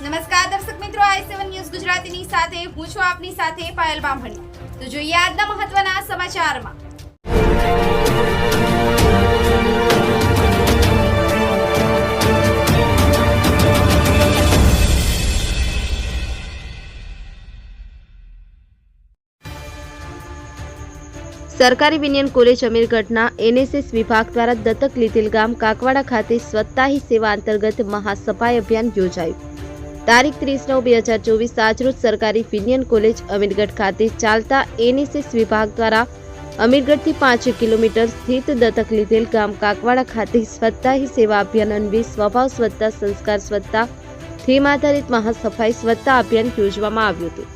નમસ્કાર દર્શક મિત્રો, આઈ સેવન ન્યૂઝ ગુજરાતીની સાથે, હું છું આપની સાથે પાયલ બામણી. તો જોઈએ આજના મહત્વના સમાચારમાં. સરકારી વિનિયન કોલેજ અમીરગઢના એનએસએસ વિભાગ દ્વારા દત્તક લીધેલ ગામ કાકવાડા ખાતે સ્વતાહી સેવા અંતર્ગત મહાસફાઈ અભિયાન યોજાયું. તારીખ ત્રીસ નવ બે હજાર ચોવીસ આજરોજ સરકારી ફિનિયન કોલેજ અમીરગઢ ખાતે ચાલતા એનએસએસ વિભાગ દ્વારા અમીરગઢથી પાંચ કિલોમીટર સ્થિત દત્તક લીધેલ ગામ કાકવાડા ખાતે સ્વચ્છતા હી સેવા અભિયાન અન્વે સ્વભાવ સ્વચ્છતા સંસ્કાર સ્વચ્છતા થીમ આધારિત મહાસફાઈ સ્વચ્છતા અભિયાન યોજવામાં આવ્યું હતું.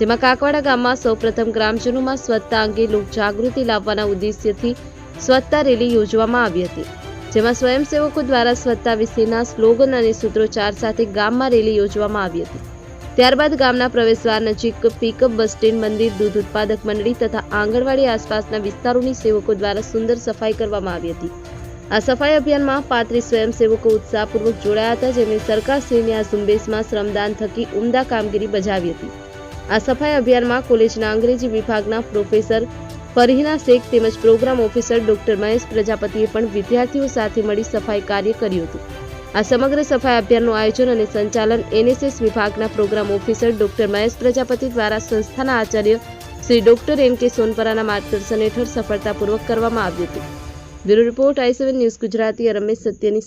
જેમાં કાકવાડા ગામમાં સૌપ્રથમ ગ્રામજનોમાં સ્વચ્છતા અંગે લોકજાગૃતિ લાવવાના ઉદ્દેશ્યથી સ્વચ્છતા રેલી યોજવામાં આવી હતી. જેમાં સ્વયંસેવકો દ્વારા સ્વચ્છતા વિશેના સ્લોગન અને સૂત્રોચ્ચાર સાથે ગામમાં રેલી યોજવામાં આવી હતી. ત્યારબાદ ગામના પ્રવેશદ્વાર નજીક પિકઅપ બસ સ્ટેન્ડ, મંદિર, દૂધ ઉત્પાદક મંડળી તથા આંગણવાડી આસપાસના વિસ્તારોની સેવકો દ્વારા સુંદર સફાઈ કરવામાં આવી હતી. આ સફાઈ અભિયાનમાં પાંત્રીસ સ્વયંસેવકો ઉત્સાહપૂર્વક જોડાયા હતા જેમણે સરકારશ્રીની આ ઝુંબેશમાં શ્રમદાન થકી ઉમદા કામગીરી બજાવી હતી. આ સફાઈ અભિયાનમાં કોલેજના અંગ્રેજી વિભાગના પ્રોફેસર ફરહીના શેખ તેમજ પ્રોગ્રામ ઓફિસર ડોક્ટર મહેશ પ્રજાપતિએ પણ વિદ્યાર્થીઓ સાથે મળી સફાઈ કાર્ય કર્યું હતું. આ સમગ્ર સફાઈ અભિયાનનું આયોજન અને સંચાલન એનએસએસ વિભાગના program officer doctor Mahesh Prajapati દ્વારા સંસ્થાના આચાર્ય શ્રી ડોક્ટર એન કે સોનપરાના માર્ગદર્શન હેઠળ સફળતાપૂર્વક કરવામાં આવ્યું હતું. Bureau report I news Gujarati Ramesh સત્યની